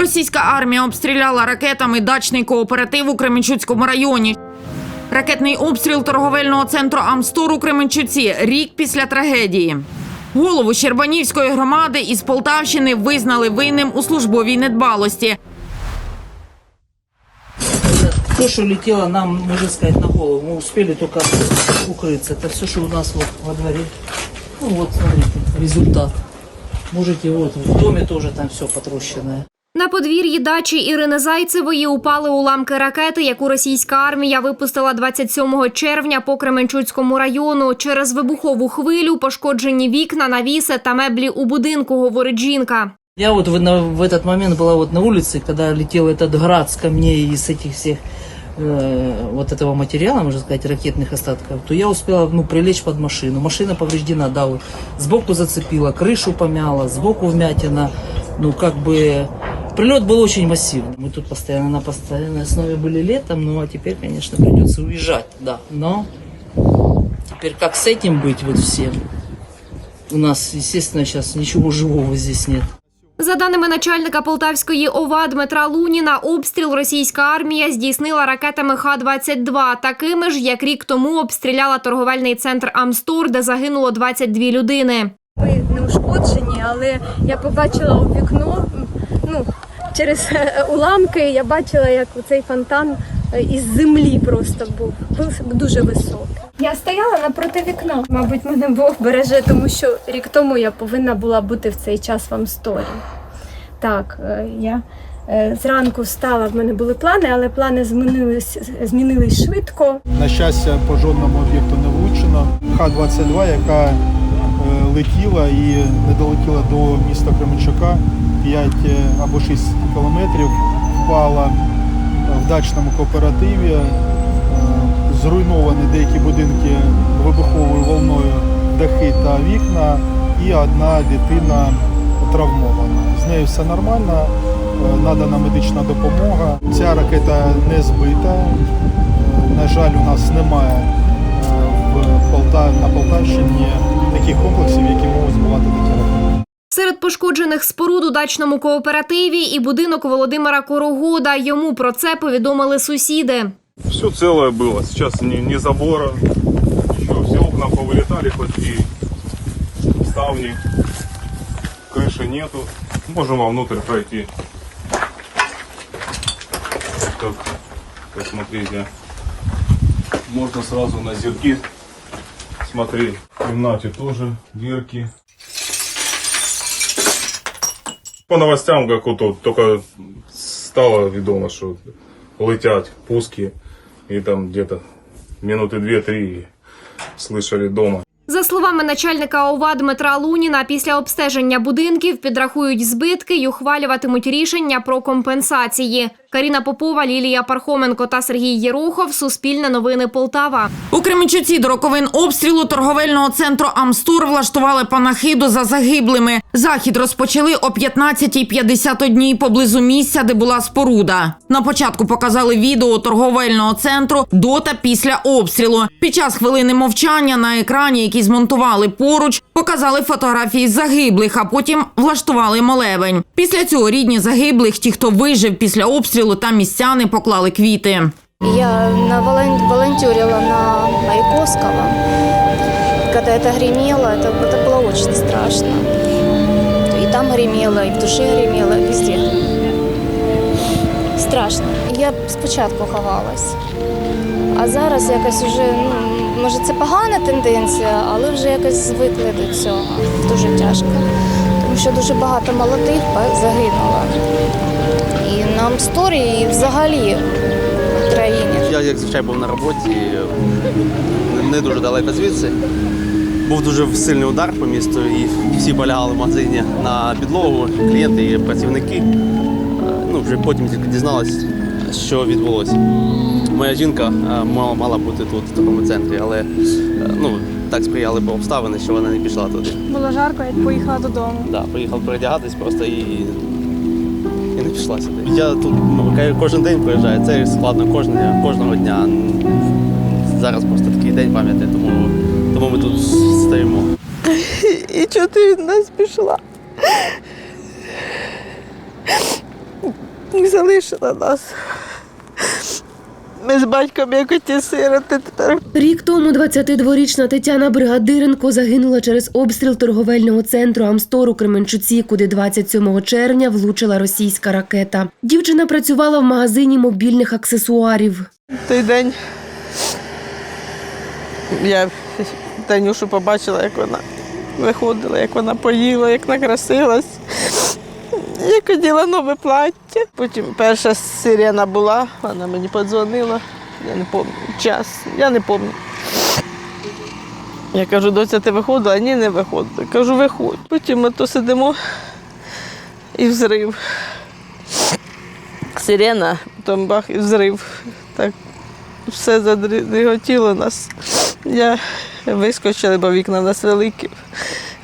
Російська армія обстріляла ракетами дачний кооператив у Кременчуцькому районі. Ракетний обстріл торговельного центру Амстор у Кременчуці рік після трагедії. Голову Щербанівської громади із Полтавщини визнали винним у службовій недбалості. То, что летело нам, можно сказать, на голову, мы успели только укрыться. Это все, что у нас вот во дворе. Ну вот, смотрите, результат. Можете вот, в доме тоже там все потрощенное. На подвір'ї дачі Ірини Зайцевої упали уламки ракети, яку російська армія випустила 27 червня по Кременчуцькому району. Через вибухову хвилю пошкоджені вікна, навіси та меблі у будинку, говорить жінка. Я вот в, на- в этот момент была вот на улице, когда летел этот град с камней и с этих всех э, вот этого материала, можно сказать, ракетных остатков, то я успела ну, прилечь под машину. Машина повреждена, да, вот, сбоку зацепила, крышу помяла, сбоку вмятина. Ну, как бы прилет был очень массивный. Мы тут постоянно на постоянной основе были летом, ну а теперь, конечно, придется уезжать, да. Но теперь как с этим быть вот всем? У нас, естественно, сейчас ничего живого здесь нет. За даними начальника Полтавської ОВА Дмитра Луніна, обстріл російська армія здійснила ракетами Х-22, такими ж, як рік тому обстріляла торговельний центр Амстор, де загинуло 22 людини. Ми не ушкоджені, але я побачила у вікно, ну, через е, уламки я бачила, як цей фонтан е, із землі просто був. Був дуже високий. Я стояла напроти вікна. Мабуть, мене Бог береже, тому що рік тому я повинна була бути в цей час в Амсторі. Так, е, я зранку встала, в мене були плани, але плани змінились, змінились швидко. На щастя, по жодному об'єкту не влучено. Х-22, яка летіла і не долетіла до міста Кременчука 5 або 6 кілометрів, впала в дачному кооперативі. Е, Зруйновані деякі будинки вибуховою волною, дахи та вікна, і одна дитина травмована. З нею все нормально, е, надана медична допомога. Ця ракета не збита. Е, На жаль, у нас немає е, в Полта... на Полтавщині таких комплексів, які можуть збивати такі ракети. Серед пошкоджених споруд у дачному кооперативі і будинок Володимира Корогода. Йому про це повідомили сусіди. Все целое было. Сейчас ни, ни забора, ничего. Все окна повылетали, хоть и ставни. Крыши нету. Можем вовнутрь пройти. Так, посмотрите. Можно сразу на зерки смотреть. В комнате тоже дырки. По новостям, вот тут, только стало відомо, що летять пуски, і там где-то минуты две-три слышали дома. За словами начальника ОВА Дмитра Луніна, після обстеження будинків підрахують збитки й ухвалюватимуть рішення про компенсації. Каріна Попова, Лілія Пархоменко та Сергій Єрохов. Суспільне новини Полтава. У Кременчуці до роковин обстрілу торговельного центру Амстор влаштували панахиду за загиблими. Захід розпочали о 15.51 поблизу місця, де була споруда. На початку показали відео торговельного центру до та після обстрілу. Під час хвилини мовчання на екрані, який змонтували поруч, показали фотографії загиблих, а потім влаштували молебень. Після цього рідні загиблих, ті, хто вижив після обстрілу та містяни поклали квіти. Я на волон- волонтерила на Маяковского. Когда это гремело, это, это было очень страшно. И там гремело, и в душе гремело, везде. Страшно. Я спочатку ховалась. А зараз якось вже, ну, може, це погана тенденція, але вже якось звикли до цього. Дуже тяжко. Тому що дуже багато молодих ба- загинуло. І на Амсторі, і взагалі в країні. Я, як звичайно, був на роботі, не- дуже далеко звідси. Був дуже сильний удар по місту, і всі полягали в магазині на підлогу, клієнти і працівники. Ну, вже потім тільки дізналися, що відбулося. Моя жінка мала, мала бути тут, в такому центрі, але ну, так сприяли по обставини, що вона не пішла туди. Було жарко, я поїхала додому. Да, поїхав передягатись просто і, не пішла сюди. Я тут ну, кожен день приїжджаю, це складно кожного, кожного дня. Зараз просто такий день пам'яті, тому, тому ми тут стоїмо. І чого ти від нас пішла? залишила нас. Ми з батьком як оті сироти тепер Рік тому 22-річна Тетяна Бригадиренко загинула через обстріл торговельного центру Амстор у Кременчуці, куди 27 червня влучила російська ракета. Дівчина працювала в магазині мобільних аксесуарів. той день. Я Танюшу побачила, як вона виходила, як вона поїла, як накрасилась, як оділа нове плаття. Потім перша сирена була, вона мені подзвонила. Я не пам'ятаю час, я не пам'ятаю. Я кажу, доця, ти виходила? Ні, не виходила. Кажу, виходь. Потім ми то сидимо і взрив. Сирена, потім бах і взрив. Так все задриготіло нас. Я вискочила, бо вікна у нас великі.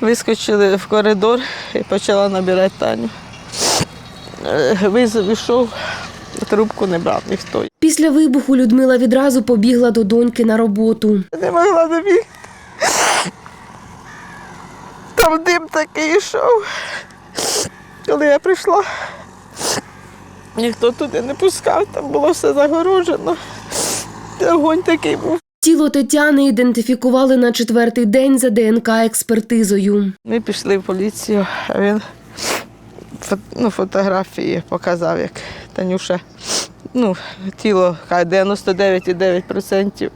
Вискочили в коридор і почала набирати Таню. Е, Визов ішов, трубку не брав ніхто. Після вибуху Людмила відразу побігла до доньки на роботу. Не могла добігти. Там дим такий йшов. Коли я прийшла, ніхто туди не пускав, там було все загорожено. Огонь такий був. Тіло Тетяни ідентифікували на четвертий день за ДНК експертизою. Ми пішли в поліцію, а він ну, фотографії показав, як Танюша. Ну, тіло 99,9%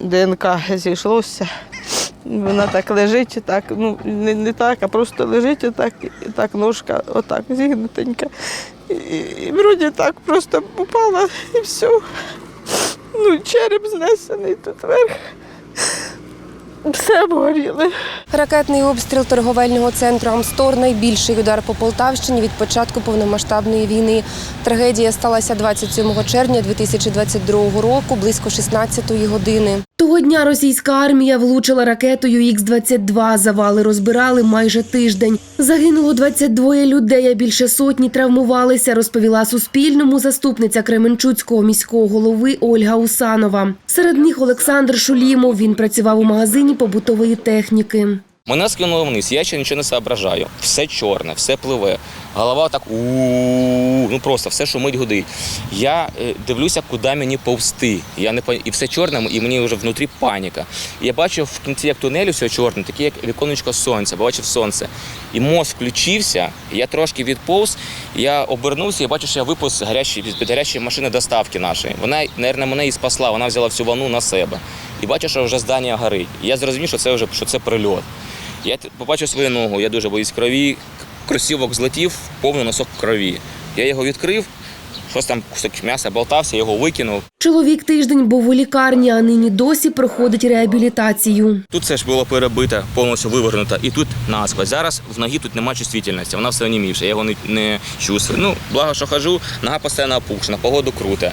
ДНК зійшлося. Вона так лежить, так, ну, не, не так, а просто лежить отак, і так ножка отак зігнутенька. І, і вроді так просто упала і все. Ну, череп знесений тут вверх. Все обгоріли. Ракетний обстріл торговельного центру Амстор найбільший удар по Полтавщині від початку повномасштабної війни. Трагедія сталася 27 червня 2022 року, близько 16-ї години. Того дня російська армія влучила ракетою Х-22. Завали розбирали майже тиждень. Загинуло 22 людей, а більше сотні травмувалися, розповіла Суспільному заступниця Кременчуцького міського голови Ольга Усанова. Серед них Олександр Шулімов. Він працював у магазині побутової техніки. Мене скинуло вниз, я ще нічого не соображаю. Все чорне, все пливе. Голова так у ну просто все шумить гудить. Я е, дивлюся, куди мені повсти. Я не і все чорне, і мені вже внутрі паніка. І я бачив в кінці як тунелю все чорне, таке як віконечко сонця, бачив сонце. І мозк включився, я трошки відповз, я обернувся і бачу, що я гарячої під гарячої машини доставки нашої. Вона, мабуть, мене і спасла, вона взяла всю вану на себе. І бачу, що вже здання горить. І я зрозумів, що це вже що це прильот. Я побачив свою ногу, я дуже боюсь крові. Кросівок злетів, повний носок крові. Я його відкрив, щось там кусок м'яса болтався, його викинув. Чоловік тиждень був у лікарні, а нині досі проходить реабілітацію. Тут все ж було перебите, повністю вивернуто, і тут насквозь. Зараз в ногі тут немає чувствительності, вона все онімівша, я його не, не чувствую. Ну, благо, що хожу, нога постійно опухшена, погоду круте.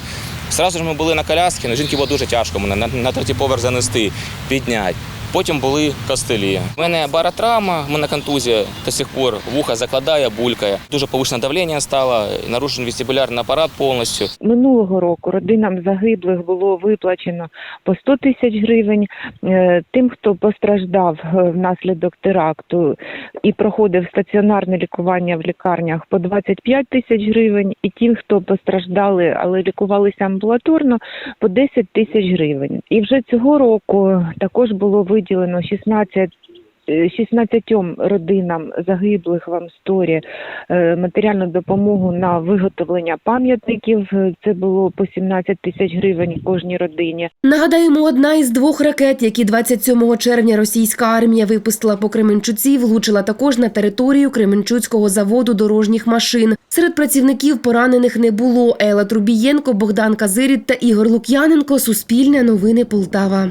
Сразу ж ми були на коляскі, але жінки було дуже тяжко мене на, на третій поверх занести, підняти. Потім були костелі. У мене баротравма, у мене контузія до сих пор вуха закладає, булькає. Дуже повищене давлення стало, нарушений вестибулярний апарат повністю. Минулого року родинам загиблих було виплачено по 100 тисяч гривень. Е, Тим, хто постраждав е, внаслідок теракту і проходив стаціонарне лікування в лікарнях, по 25 тисяч гривень, і тим, хто постраждали, але лікувалися амбулаторно, по 10 тисяч гривень. І вже цього року також було виділено 16 е, 16 родинам загиблих в Амсторі е, матеріальну допомогу на виготовлення пам'ятників. Е, Це було по 17 тисяч гривень кожній родині. Нагадаємо, одна із двох ракет, які 27 червня російська армія випустила по Кременчуці, влучила також на територію Кременчуцького заводу дорожніх машин. Серед працівників поранених не було. Ела Трубієнко, Богдан Казиріт та Ігор Лук'яненко. Суспільне новини Полтава.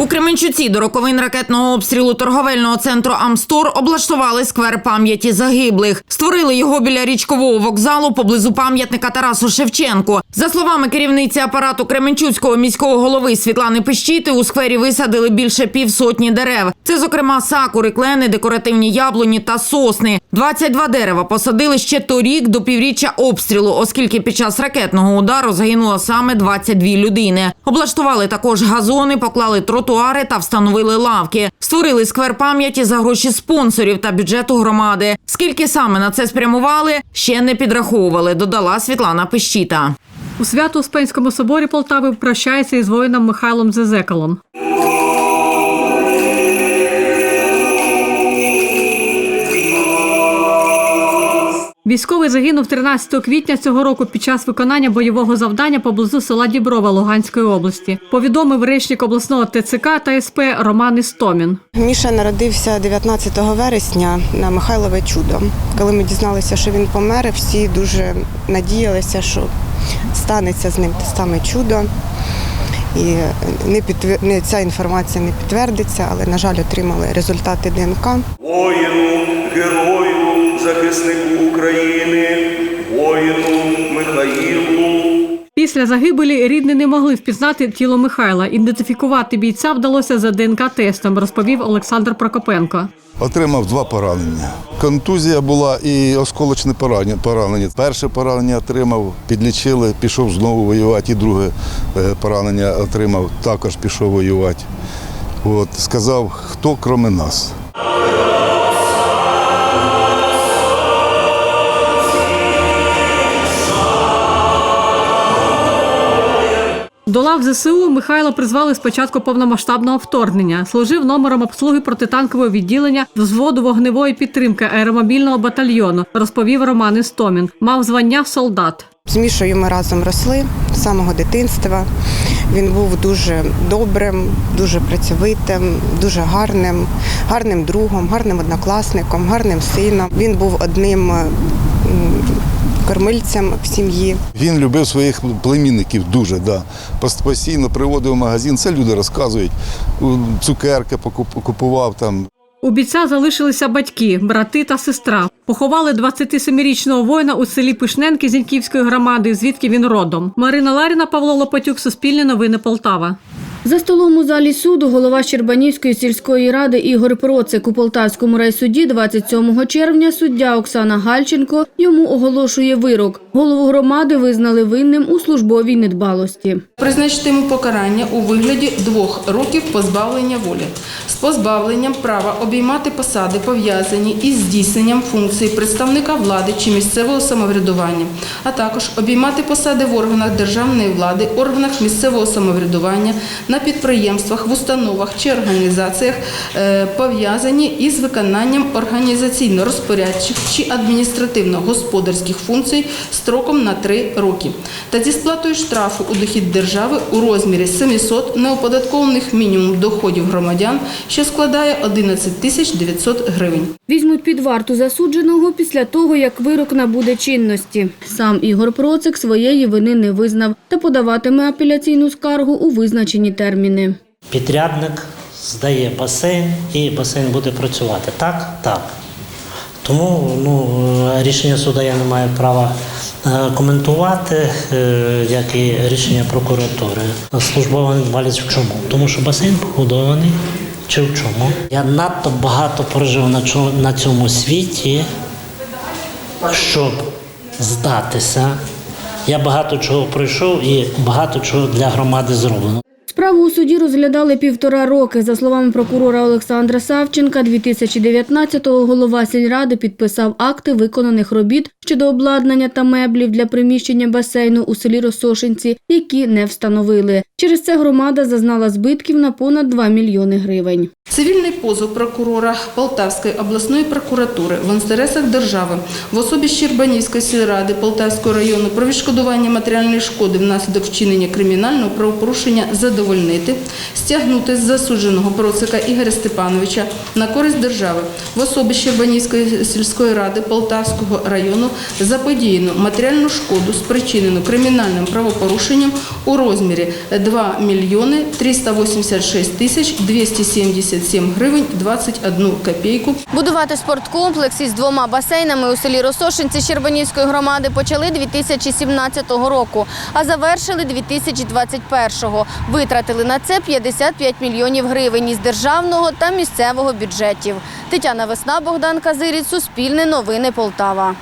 У Кременчуці до роковин ракетного обстрілу торговельного центру Амстор облаштували сквер пам'яті загиблих. Створили його біля річкового вокзалу поблизу пам'ятника Тарасу Шевченку. За словами керівниці апарату Кременчуцького міського голови Світлани Пещити, у сквері висадили більше півсотні дерев. Це, зокрема, сакури, клени, декоративні яблуні та сосни. 22 дерева посадили ще торік до півріччя обстрілу, оскільки під час ракетного удару загинуло саме 22 людини. Облаштували також газони, поклали тротуари тротуари та встановили лавки. Створили сквер пам'яті за гроші спонсорів та бюджету громади. Скільки саме на це спрямували, ще не підраховували, додала Світлана Пещіта. У Свято-Успенському соборі Полтави прощається із воїном Михайлом Зезекалом. Військовий загинув 13 квітня цього року під час виконання бойового завдання поблизу села Діброва Луганської області. Повідомив речник обласного ТЦК та СП Роман Істомін. Міша народився 19 вересня на Михайлове чудо. Коли ми дізналися, що він помер, всі дуже надіялися, що станеться з ним те саме чудо. І не підтвер... ця інформація не підтвердиться, але, на жаль, отримали результати ДНК. Воїну, герою, захиснику України, воїну Михаїлу. Після загибелі рідні не могли впізнати тіло Михайла. Ідентифікувати бійця вдалося за ДНК-тестом, розповів Олександр Прокопенко. Отримав два поранення. Контузія була і осколочне поранення. Перше поранення отримав, підлічили, пішов знову воювати. І друге е, поранення отримав, також пішов воювати. От, сказав, хто крім нас. До лав ЗСУ Михайла призвали з початку повномасштабного вторгнення. Служив номером обслуги протитанкового відділення взводу вогневої підтримки аеромобільного батальйону, розповів Роман Істомін. Мав звання солдат. З Мішою ми разом росли з самого дитинства. Він був дуже добрим, дуже працьовитим, дуже гарним, гарним другом, гарним однокласником, гарним сином. Він був одним кормильцем в сім'ї. Він любив своїх племінників дуже, да. Постійно приводив в магазин. Це люди розказують. Цукерки купував там. У бійця залишилися батьки, брати та сестра. Поховали 27-річного воїна у селі Пишненки Зіньківської громади, звідки він родом. Марина Ларіна, Павло Лопатюк, Суспільне новини Полтава. За столом у залі суду голова Щербанівської сільської ради Ігор Процик у Полтавському райсуді 27 червня суддя Оксана Гальченко йому оголошує вирок. Голову громади визнали винним у службовій недбалості. Призначити йому покарання у вигляді двох років позбавлення волі з позбавленням права обіймати посади, пов'язані із здійсненням функції представника влади чи місцевого самоврядування, а також обіймати посади в органах державної влади, органах місцевого самоврядування, на підприємствах, в установах чи організаціях, е, пов'язані із виконанням організаційно-розпорядчих чи адміністративно-господарських функцій строком на три роки та зі сплатою штрафу у дохід держави у розмірі 700 неоподаткованих мінімум доходів громадян, що складає 11 тисяч 900 гривень. Візьмуть під варту засудженого після того, як вирок набуде чинності. Сам Ігор Процик своєї вини не визнав та подаватиме апеляційну скаргу у визначені терміни. Підрядник здає басейн і басейн буде працювати. Так? Так. Тому ну, е, рішення суду я не маю права е, коментувати, е, як і рішення прокуратури. Службова недбалість в чому? Тому що басейн побудований. Чи в чому? Я надто багато прожив на цьому світі, щоб здатися. Я багато чого пройшов і багато чого для громади зроблено. Справу у суді розглядали півтора роки. За словами прокурора Олександра Савченка, 2019-го голова сільради підписав акти виконаних робіт щодо обладнання та меблів для приміщення басейну у селі Росошинці, які не встановили. Через це громада зазнала збитків на понад 2 мільйони гривень. Цивільний позов прокурора Полтавської обласної прокуратури в інтересах держави в особі Щербанівської сільради Полтавського району про відшкодування матеріальної шкоди внаслідок вчинення кримінального правопорушення задовольнити, стягнути з засудженого процика Ігоря Степановича на користь держави в особі Щербанівської сільської ради Полтавського району заподіяну матеріальну шкоду, спричинену кримінальним правопорушенням у розмірі 2 мільйони 386 тисяч 277 гривень 21 копійку. Будувати спорткомплекс із двома басейнами у селі Росошинці Щербанівської громади почали 2017 року, а завершили 2021-го. Витратили на це 55 мільйонів гривень із державного та місцевого бюджетів. Тетяна Весна, Богдан Казиріць, Суспільне новини Полтава.